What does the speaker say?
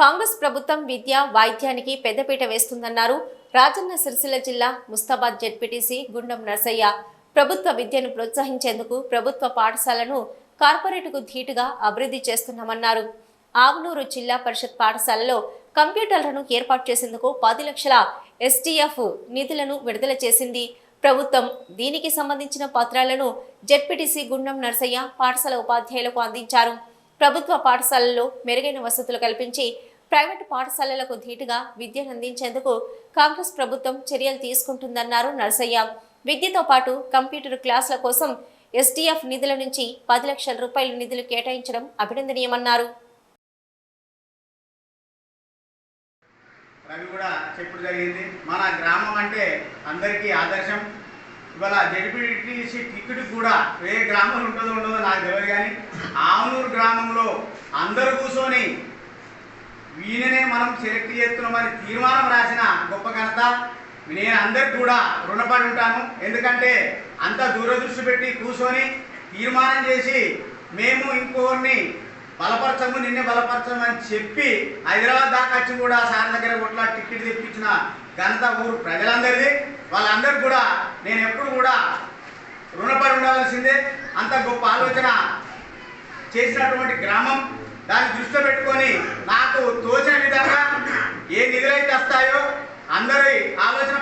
కాంగ్రెస్ ప్రభుత్వం విద్య వైద్యానికి పెద్దపీట వేస్తుందన్నారు. రాజన్న సిరిసిల్ల జిల్లా ముస్తాబాద్ జెడ్పీటీసీ గుండం నర్సయ్య. ప్రభుత్వ విద్యను ప్రోత్సహించేందుకు ప్రభుత్వ పాఠశాలను కార్పొరేటుకు ధీటుగా అభివృద్ధి చేస్తున్నామన్నారు. ఆవునూరు జిల్లా పరిషత్ పాఠశాలలో కంప్యూటర్లను ఏర్పాటు చేసేందుకు పది లక్షల ఎస్టీఎఫ్ నిధులను విడుదల చేసింది. ప్రభుత్వం దీనికి సంబంధించిన పత్రాలను జెడ్పీటీసీ గుండం నర్సయ్య పాఠశాల ఉపాధ్యాయులకు అందించారు. ప్రభుత్వ పాఠశాలల్లో మెరుగైన వసతులు కల్పించి ప్రైవేటు పాఠశాలలకు ధీటుగా విద్యను అందించేందుకు కాంగ్రెస్ ప్రభుత్వం చర్యలు తీసుకుంటుందన్నారు నరసయ్య. విద్యతో పాటు కంప్యూటర్ క్లాసుల కోసం ఎస్డిఎఫ్ నిధుల నుంచి పది లక్షల రూపాయల నిధులు కేటాయించడం అభినందనీయమన్నారు. రవి కూడా చెప్పుడు జరిగింది. మన గ్రామం అంటే అందరికీ ఆదర్శం. ఇవాళ జడ్పీటీసీ టికెట్ కూడా ఏ గ్రామంలో ఉంటుందో ఉండదో నాకు తెలియదు కానీ ఆవునూరు గ్రామంలో అందరూ కూర్చొని ఈయననే మనం సెలెక్ట్ చేస్తున్నామని తీర్మానం రాసిన గొప్ప ఘనత నేను అందరికి కూడా రుణపడి ఉంటాను. ఎందుకంటే అంత దూరదృష్టి పెట్టి కూర్చొని తీర్మానం చేసి మేము ఇంకోరిని బలపరచము నిన్నే బలపరచము అని చెప్పి హైదరాబాద్ దాకా వచ్చి కూడా సార్ దగ్గర కొట్లా టికెట్ తెప్పించిన ఘనత ఊరు ప్రజలందరిది. వాళ్ళందరూ కూడా నేను ఎప్పుడు కూడా రుణపడి ఉండవలసిందే అంత గొప్ప ఆలోచన చేసినటువంటి గ్రామం. దాన్ని దృష్టిలో పెట్టుకొని నాకు తోచిన విధంగా ఏ నిధులైతే వస్తాయో అందరి ఆలోచన